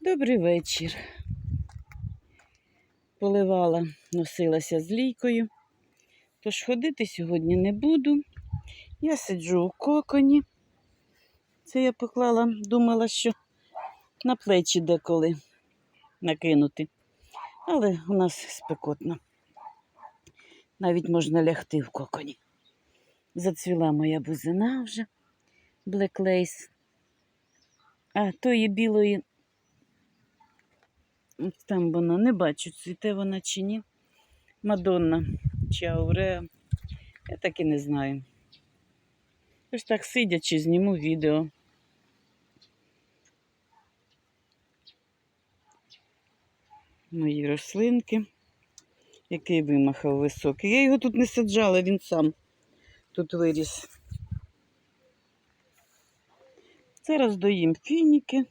Добрий вечір. Поливала, носилася з лійкою. Тож ходити сьогодні не буду. Я сиджу у коконі. Це я поклала, думала, що на плечі деколи накинути. Але у нас спекотно. Навіть можна лягти в коконі. Зацвіла моя бузина вже, Black Lace. А тої білої Там вона не бачу, цвіте вона чи ні. Мадонна чи Ауреа. Я так і не знаю. Ось так сидячи, зніму відео. Мої рослинки. Який вимахав високий. Я його тут не саджала, він сам тут виріс. Зараз доїм фініки.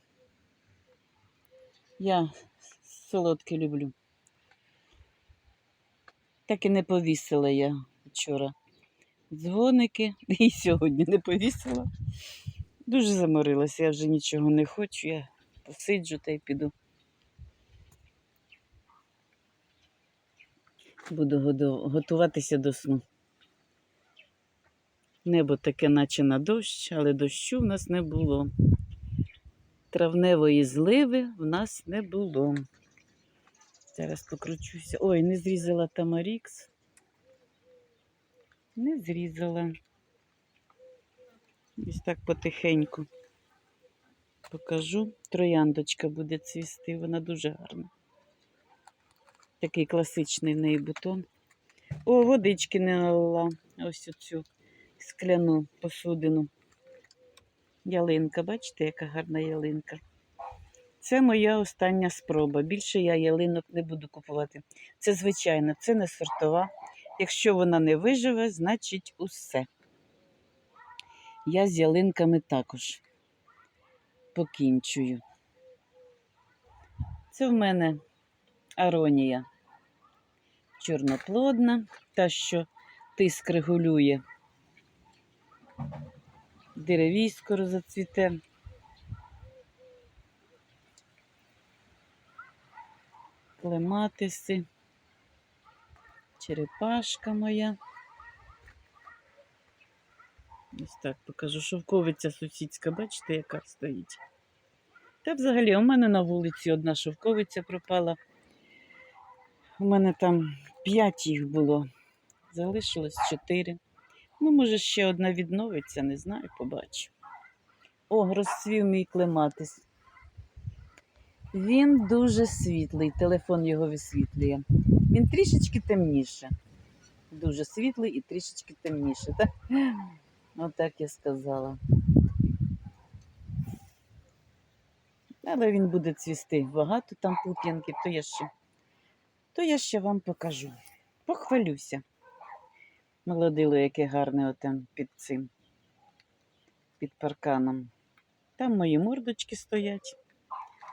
Я солодке люблю. Так і не повісила я вчора дзвоники і сьогодні не повісила. Дуже заморилася, я вже нічого не хочу, я посиджу та й піду. Буду готуватися до сну. Небо таке, наче на дощ, але дощу в нас не було. Травневої зливи в нас не було. Зараз покручуся. Ой, не зрізала Тамарікс. Не зрізала. Ось так потихеньку покажу. Трояндочка буде цвісти, вона дуже гарна. Такий класичний в неї бутон. О, водички не налила. Ось оцю скляну посудину. Ялинка, бачите, яка гарна ялинка. Це моя остання спроба. Більше я ялинок не буду купувати. Це звичайно, це не сортова. Якщо вона не виживе, значить усе. Я з ялинками також покінчую. Це в мене аронія чорноплодна, та, що тиск регулює. Деревій скоро Клематиси, черепашка моя. Ось так покажу. Шовковиця сусідська, бачите, яка стоїть. Та взагалі у мене на вулиці одна шовковиця пропала. У мене там п'ять їх було. Залишилось чотири. Ну, може, ще одна відновиться, не знаю, побачу. О, розцвів мій клематис. Він дуже світлий, телефон його висвітлює. Він трішечки темніше. Дуже світлий і трішечки темніше. Так? Отак я сказала. Але він буде цвісти. Багато там пуп'янків, то я ще, то я ще вам покажу. Похвалюся. Молодило, яке гарне отам під цим, під парканом. Там мої мордочки стоять.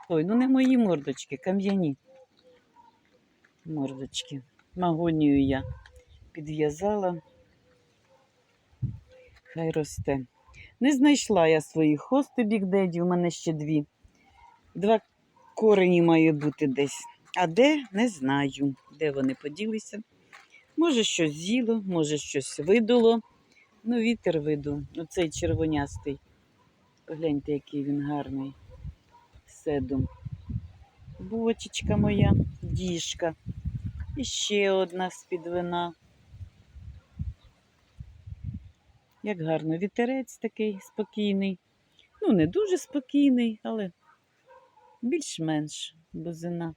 Ой, ну не мої мордочки, кам'яні мордочки. Магонію я підв'язала. Хай росте. Не знайшла я своїх хости бігдеді, у мене ще дві. Два корені має бути десь. А де не знаю, де вони поділися. Може, щось з'їло, може, щось видуло. Ну, вітер виду. Оцей червонястий. Погляньте, який він гарний. Седум. Бочечка моя, діжка. І ще одна з-під вина. Як гарно, вітерець такий спокійний. Ну, не дуже спокійний, але більш-менш бузина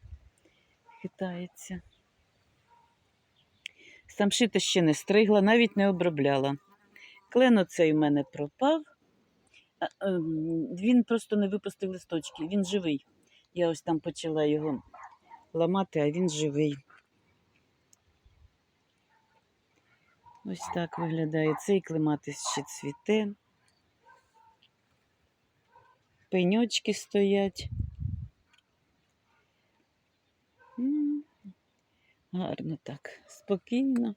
хитається. Самшита ще не стригла, навіть не обробляла. Клен оцей в мене пропав. А, ем, Він просто не випустив листочки. Він живий. Я ось там почала його ламати, а він живий. Ось так виглядає. Цей клематис ще цвіте. Пеньочки стоять. Гарно так, спокійно.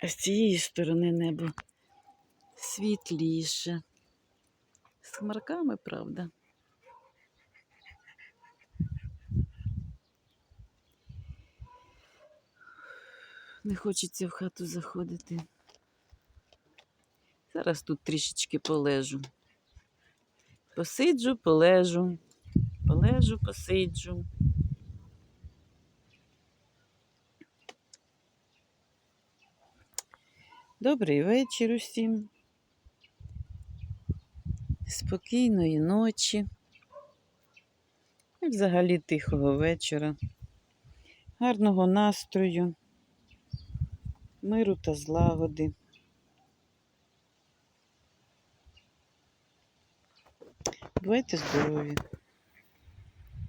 А з цієї сторони небо світліше. З хмарками, правда. Не хочеться в хату заходити. Зараз тут трішечки полежу. Посиджу, полежу, полежу, посиджу. Добрий вечір усім. Спокійної ночі. І взагалі тихого вечора. Гарного настрою, миру та злагоди. Бувайте здорові!